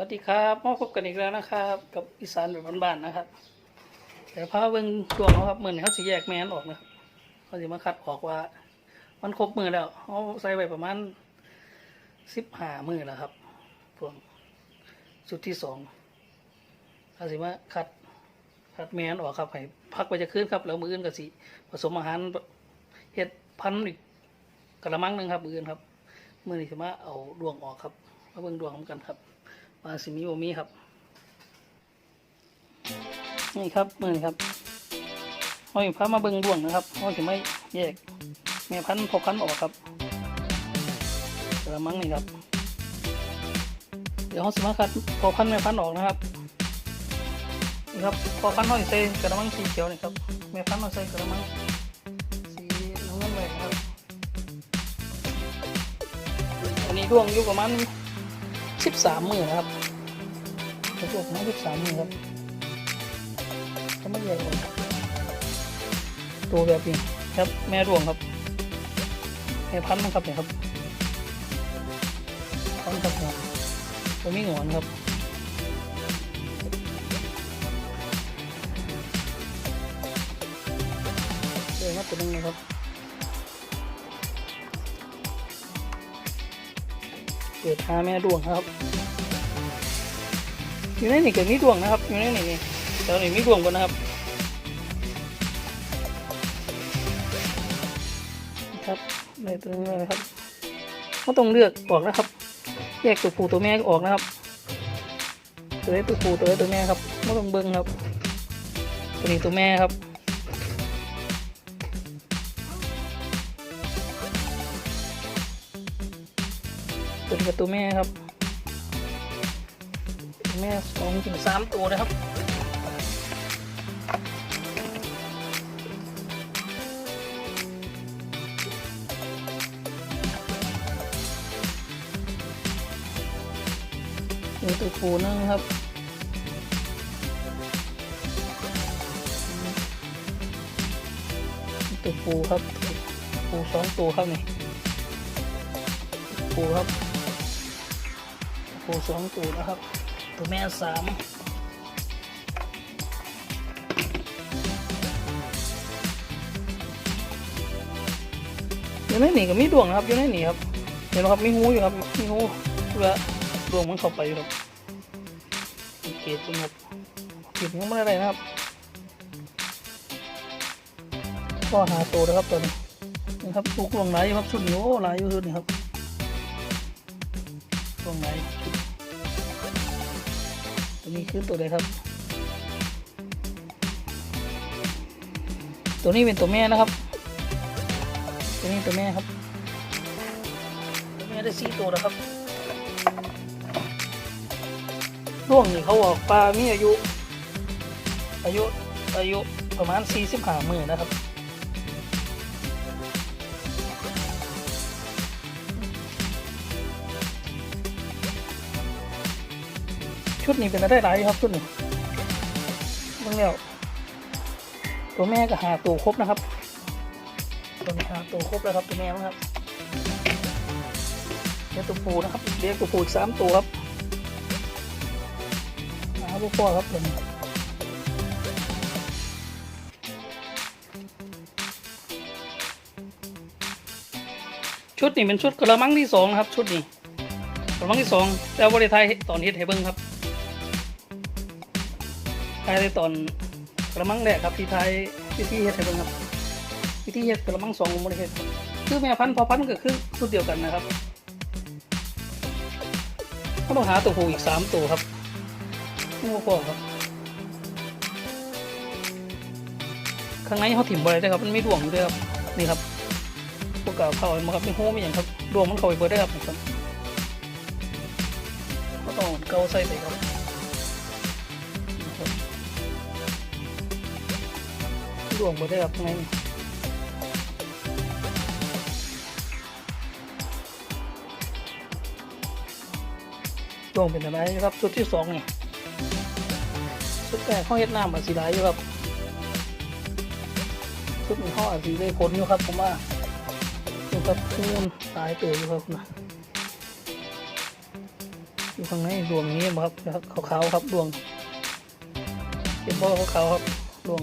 วัสดีครับมาพบกันอีกแล้วนะครับ กับอีสานแบบบ้านๆนะครับแต่พาเบิ่งดวงเขาครับเหมือนเขาสิแยกแมนออกนะครับเขาสิมาคัดออกว่า มันครบมือแล้วเขาใส่ไปประมาณสิบห้ามือแล้วครับพวงสุดที่สองเขาสิมาคัดคัดแมนออกครับให้พักไปจะขึ้นครับ แล้วมืออื่นก็สิผสมอาหารเห็ดพันอีกกระมังหนึ่งครับมืออื่นครับมือนี้สิมาเอาดวงออกครับมาเบิ่งดวงกันครับ มาสิมีโอมีครับนี่ครับมือนี่ครับห้อยพามาเบิ่งดวงนะครับห้อยจะไม่แยก แม่พันพอพันออกครับกระมังนี่ครับ เดี๋ยวเขาสมาคัดพอพันแม่พันออกนะครับนี่ครับพอพันห้อยใส่กระมังสีเขียวนี่ครับแม่พันห้อยใส่กระมังสีน้ำเงินแหวนครับอันนี้ดวงอยู่ประมาณ สิบสามหมื่นครับกระจกมาสิบสามหมื่นครับก็ไม่ใหญ่เลยตัวแบบนี้ครับแม่รวงครับแม่พันธุ์นะครับเนี่ยครับพันธุ์ครับเนี่ยตัวมีหงอนครับเดี๋ยวมาตัวนึงนะครับิดหาแม่ดวงครับ อยู่ในนี่ก็มีดวงนะครับ อยู่ในนี่นี่แต่นี่มีดวงก่อนนะครับครับในตัวนี้นะครับก็ต้องเลือกออกนะครับ แยกตัวผู้ตัวแม่ออกนะครับ ตัวนี้ตัวผู้ตัวนี้ตัวแม่ครับไม่ต้องเบิ้งครับตัวนี้ตัวแม่ครับ ตัวนี้กับตัวแม่ครับแม่สองถึงสามตัวนะครับนี่ตัวปูนึงครับตัวปูครับปูสองตัวครับนี่ปูครับ ปูสองตัวนะครับ ตัวแม่สามอยู่ในนี่ก็มีดวงนะครับอยู่ในนี่ครับเห็นไหมครับมีหูอยู่ครับมีหูเพื่อดวงมันเข้าไปอยู่ครับเกตดูครับเก็บยังไม่ได้นะครับก็หาตัวนะครับตัวนี้นะครับปลูกลงไหลครับชุดนี้โอ้หลอยู่ชุดนี้ครับลงไหลชุด ตัวนี้คือตัวใดครับ ตัวนี้เป็นตัวแม่นะครับ ตัวนี้ตัวแม่ครับ ตัวแม่ได้สี่ตัวแล้วครับร่วงนี่เขาบอกปลามีอายุ อายุอายุประมาณสี่สิบห้าหมื่นนะครับ ชุดนี้เป็นอะไรได้หลายครับชุดนี้เบิ่งแล้วตัวแม่ก็หาตัวครบนะครับ ตัวนี้หาตัวครบแล้วครับตัวแม่ครับเลี้ยงตัวปูนะครับเลี้ยงตัวปูอีกสามตัวครับหาพวกพ่อครับตัวนี้ชุดนี้เป็นชุดกระมังที่สองนะครับ ชุดนี้กระมังที่สองแต่ว่าบริไทยตอนเฮ็ดให้เบิ่งครับ ทายในตอนกระมังแรกครับที่ทายวิธีเฮ็ดให้เบิ่งครับวิธีเฮ็ดกระมังสองมบ่ได้เฮ็ดคือแม่พันธุ์พอพันธุ์ก็คือชุดเดียวกันนะครับก็ต้องหาตัวผู้อีกสามตัวครับนี่พอครับข้างในเขาถิ่มบ่ได้เด้ครับมันไม่ดวงอยู่ด้วยครับนี่ครับพวกเก่าเข้ามาครับไม่โหไม่อย่างครับดวงมันเข้าไปเบิดได้ครับนี่ครับก็ต้องเกาใส่ไปครับ ดวงบ่ได้ครับไงดวงเป็นอะไรครับชุดที่สองนี่ชุดแรกห้องเฮ็ดน้ำอาสีหลายอยู่ครับชุดนี้ห้องอาสีได้ผลอยู่ครับผมว่าดูครับคูณตายเตัวอยู่ครับนะอยู่ข้างในดวงนี้ครับขาวๆครับดวงเห็นบ่ขาวๆครับดวง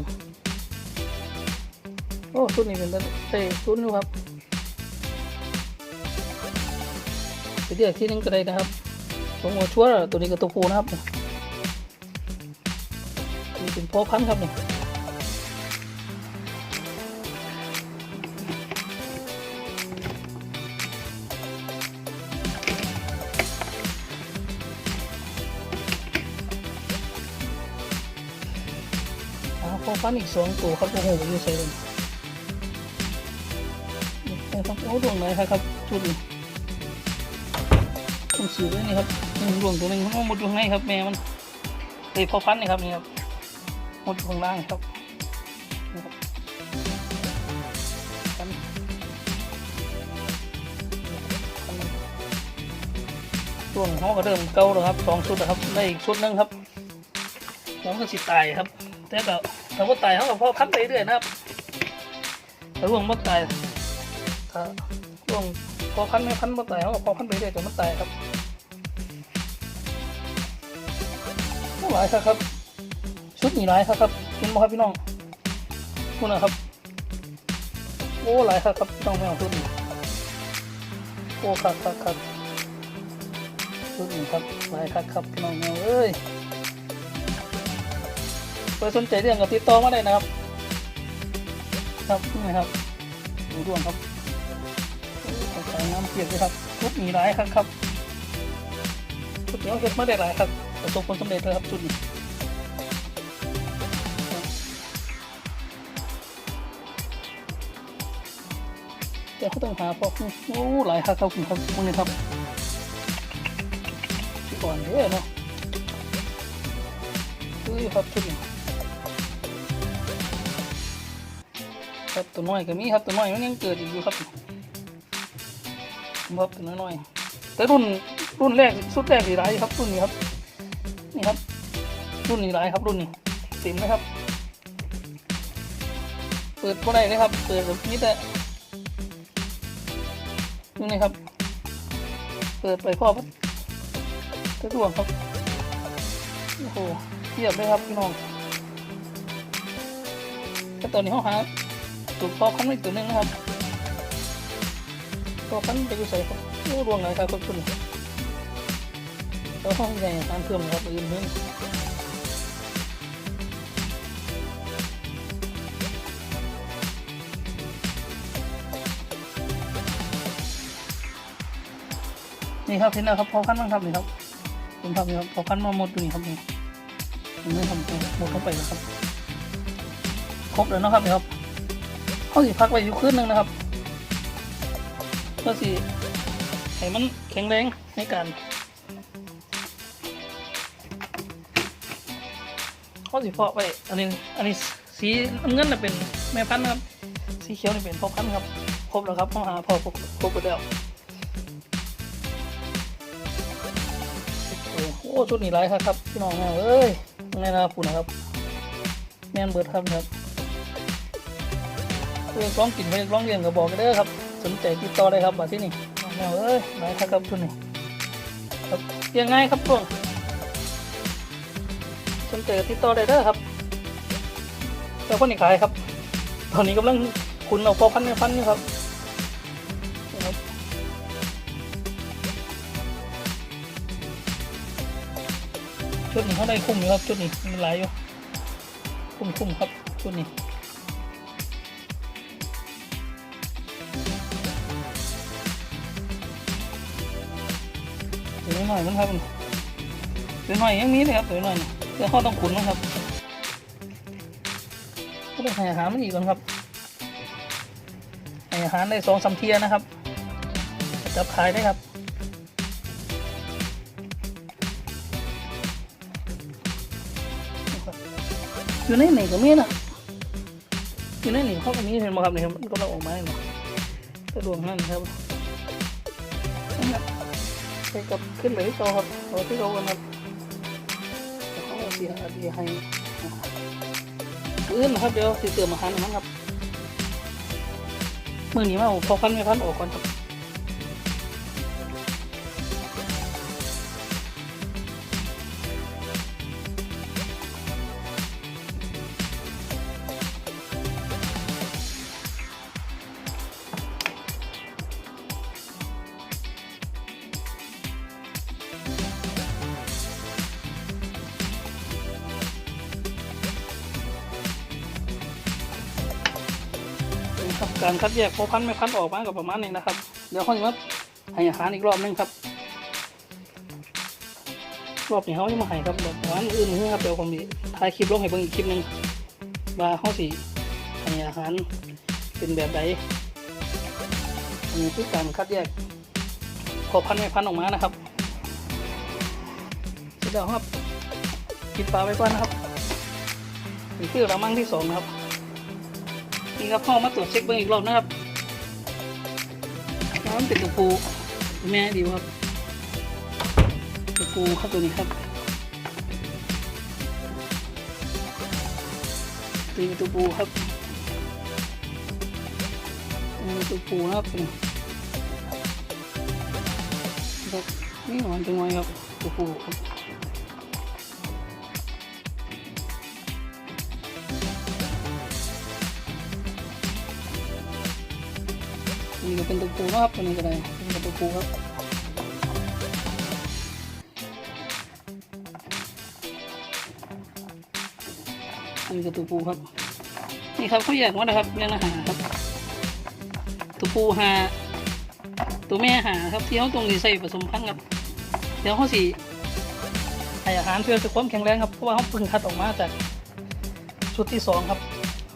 โอ้ชุดนี้เป็นตาใส่ชุดอยู่ครับไปเรียกที่นึงก็ได้นะครับผมว่าชัวร์แล้วตัวนี้ก็ตัวผู้นะครับนี่เป็นพ่อพันธุ์ครับเนี่ยอ่าพอฟันอีกสองตัวครับโอ้โหอยู่ใส่เลย นี่ครับโอ้ดวงไหนครับชุดนี้ต้องสืบด้วยนี่ครับนี่ดวงตัวหนึงมันหมดอยู่ข้างในครับแม่มันเอ้ยพอฟันนี่ครับนี่ครับหมดอยู่ข้างล่างครับนี่ครับฟันดวงเขาก็เริ่มเก่าแล้วครับสองชุดแล้วครับได้อีกชุดหนึงครับน้องก็สิตายครับแต่ก็ถ้าว่าตายเขาก็พ่อพันไปเรื่อยนะครับถ้าร่วงบ่ตาย ถ้าร่วงพอพันไม่พันบ่ตายเขาก็พอพันไปเรื่อยจนมันตายครับหลายครับครับ ชุดหนีหลายครับครับเห็นไหมครับพี่น้องคุณนะครับ โอ้หลายครับครับพี่น้องไม่เอาชุดนี้โอ้ครับครับครับชุดนี้ครับหลายครับครับพี่น้องไม่เอ้ยเปิดสนใจเรื่องกับติดต่อมาได้นะครับ ครับนี่ครับดูดวงครับ เปียกเลยครับชุดมีหลายครับครับชุดนี้เอาเก็บมาได้หลายครับประสบผลสำเร็จเลยครับชุดนี้เดี๋ยวเขาต้องหาพวกนี้โอ้หลายครับครับคุณครับคุณนี่ครับก่อนเด้อเนาะดูอยู่ครับชุดนี้ครับตัวน้อยก็มีครับตัวน้อยมันยังเกิดอยู่ครับ ครับตัวน้อยๆแต่รุ่นรุ่นแรกสุดแรกสีไรครับรุ่นนี้ครับ นี่ครับ รุ่นนี้ไรครับรุ่นนี้เต็มเลยครับ เปิดก็ได้เลยครับ เปิดแบบนี้แต่นี่นะครับ เปิดไปพ่อพัดกระดวงครับโอ้โหเทียบเลยครับพี่น้องแต่ตอนนี้เขาหาตัวพอคันไม่ตัวหนึงนะครับ อคันไปดูใส่ครับโอ้ดวงไหนครับคุณแล้วห้องใหญ่การเพิ่มนะครับอื่นเพิ่มนี่ครับเห็นแล้วครับพอคันบ้างครับนี่ครับเป็นภาพนี่ครับพอคันมาหมดตัวนี้ครับนี่ยังไม่ทำหมดเข้าไปแล้วครับ ครบแล้วนะครับนี่ครับเขาสิพักไว้อยู่คืนหนึงนะครับ พื่อสิให้มันแข็งแรงในการเขาสิเพาะไว้อันนี้อันนี้สีน้ำเงินเป็นแม่พันธุ์ครับ สีเขียวนี่เป็นพ่อพันธุ์ครับ ครบแล้วครับเขาหาพ่อครบครบไปแล้วโอ้ชุดนี้หลายครับครับพี่น้องเอ้ยยังไงนะครับคุณนะครับแม่นเบิดครับครับเรื่องร้องกินเรื่ร้องเรียนก็บอกกันเด้อครับ สนใจติดต่อได้ครับมาที่นี่แมวเอ้ยหลาครับทุนนี่ครับยังไงครับพวกสนใจก็ติดต่อได้เด้อครับแล้วคนนี้ขายครับ ตอนนี้กำลังคุณเอาพอพันเนี่ยพันนี่ครับนี่ครับชุดนี้เขาได้คุ้มอยู่ครับชุดนี้มีหลายอยู่คุ้มคุ้มๆครับชุดนี้ ตัวน้อยมันครับตัวน้อยยังมีเลยครับตัวน้อยเดี๋ยวเขาต้องขุนมันครับก็ต้องให้อาหารมันอีกก่อนครับให้อาหารได้สองสามเทียนะครับ จับขายได้ครับอยู่ในไหนก็มีนะอยู่ในไหนเขาก็มีเห็นไหมครับนี่ครับมันก็ต้องออกมาเนาะกระดวงนั่นครับ นั่นครับไปกับขึ้นไปที่โตครับโตที่โตกันครับแล้วเขาเอาเสียดีให้อื่นครับเดี๋ยวสิเติมอาหารนะครับมือนี้มาเอาพอพันไม่พันออกก่อนครับ การคัดแยกพอพันไม่พันออกมากับประมาณนี้นะครับ เดี๋ยวเขาจะมาให้อาหารอีกรอบนึงครับ รอบนี้เขาจะมาให้ครับแบบประมาณอื่นนี่ครับเดี๋ยวผมมีถ่ายคลิปลงให้เบิ่งอีกคลิปหนึงว่าเขาสิให้อาหารเป็นแบบใดอันนี้คือการคัดแยกพอพันไม่พันออกมานะครับเสร็จแล้วครับปิดฝาไว้ก่อนนะครับนี่คือระมังที่สองนะครับ นี่ครับพ่อมาตรวจเช็คเบิ้งอีกรอบนะครับน้ำเป็นตัวปูแม่ดีครับตัวปูครับตัวนี้ครับตีตัวปูครับตีตัวปูครับนี่หวานจังไงครับตัวปูครับ ก็เป็นตัวปูนะครับตัวนี้ก็ได้เป็นตัวปูครับอันนี้ก็ตัวปูครับ นี่ครับเขาแยกมานะครับแยกอาหารครับตัวปูหาตัวแม่หาครับที่เขาตรงนี้ใส่ผสมพันธุ์ครับเดี๋ยวเขาสีให้อาหารเพื่อจะความแข็งแรงครับเพราะว่าเขาพิ่งคัดออกมาจากชุดที่สองครับ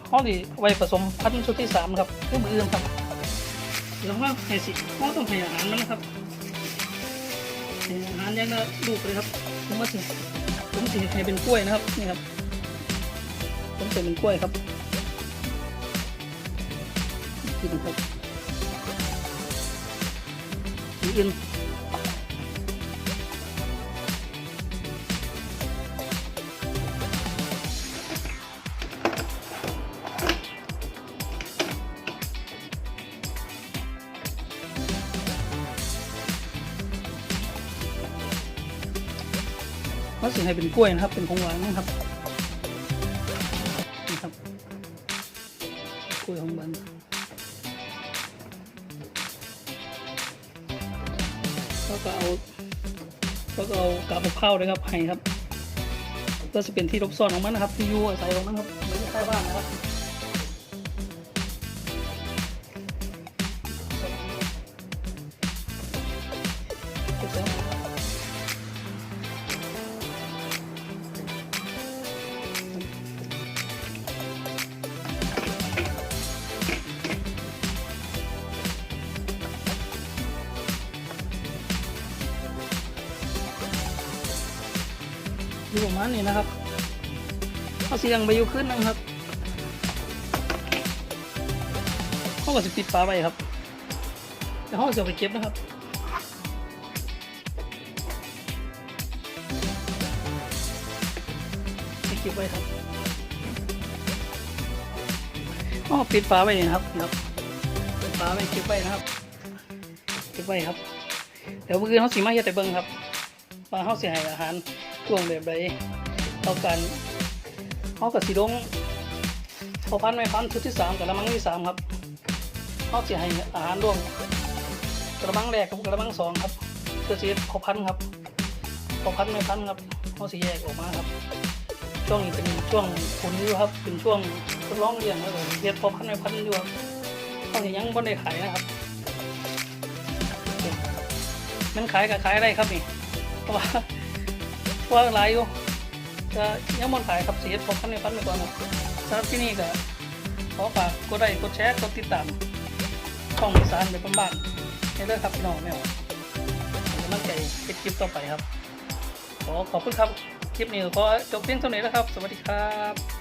เขาดีไว้ผสมพันธุ์ชุดที่สามครับเพื่อมืออื่นครับ เดี๋ยวว่าให้สิก็ต้องให้อาหารมันนะครับให้อาหารยังละลูกเลยครับผมว่าสิผมสิให้เป็นกล้วยนะครับนี่ครับผมจะเป็นกล้วยครับกินครับกิน ว่าสิให้เป็นกล้วยนะครับ เป็นของหวานนะครับนี่ครับกล้วยของหวานแล้วก็เอาแล้วก็เอากาบมะพร้าวด้วยครับให้ครับก็จะเป็นที่รบซ่อนของมันนะครับ ที่อยู่อาศัยของมันครับไม่ใช่ใต้บ้านนะครับ อยู่ประมาณนี้นะครับเอาเสียงไปอยู่ขึ้นนะครับเขาก็จะปิดฝาไว้ครับแล้วเขาจะไปเก็บนะครับไปเก็บไว้ครับอ๋อปิดฝาไว้นะครับนะครับปิดฝาไว้เก็บไว้นะครับเก็บไว้ครับเดี๋ยวเมื่อคืนเขาสีมาเฮ็ดแต่เบิ่งครับว่าเขาเสียหายอาหาร ช่วงแบบใดเอากันเขากับสีดงพอพันไม่พันชุดที่สามกับกระมังที่สามครับเขาเสียหายอาหารร่วมกระมังแรกกับกระมังสองครับเพื่อเสียพอพันครับพอพันไม่พันครับเขาสีแยกออกมาครับ ช่วงนี้เป็นช่วงฝนอยู่ครับเป็นช่วงทดลองเลี้ยงแล้วก็เรียนพอพันไม่พันอยู่ครับตอนนี้ยังไม่ได้ขายนะครับมันขายกับขายอะได้ครับนี่เพราะว่า ว่าหลายอยู่จะยังมันขายครับเสียพอพันไม่พันไปก่อนครับสำหรับที่นี่ก็ขอฝากกดไลค์กดแชร์กดติดตามช่องอีสานไปบ้านๆให้ด้วยครับพี่น้องแมวกำลังใจเป็นคลิปต่อไปครับ ขอขอบคุณครับ คลิปนี้ก็ขอจบเพียงเท่านี้แล้วครับ สวัสดีครับ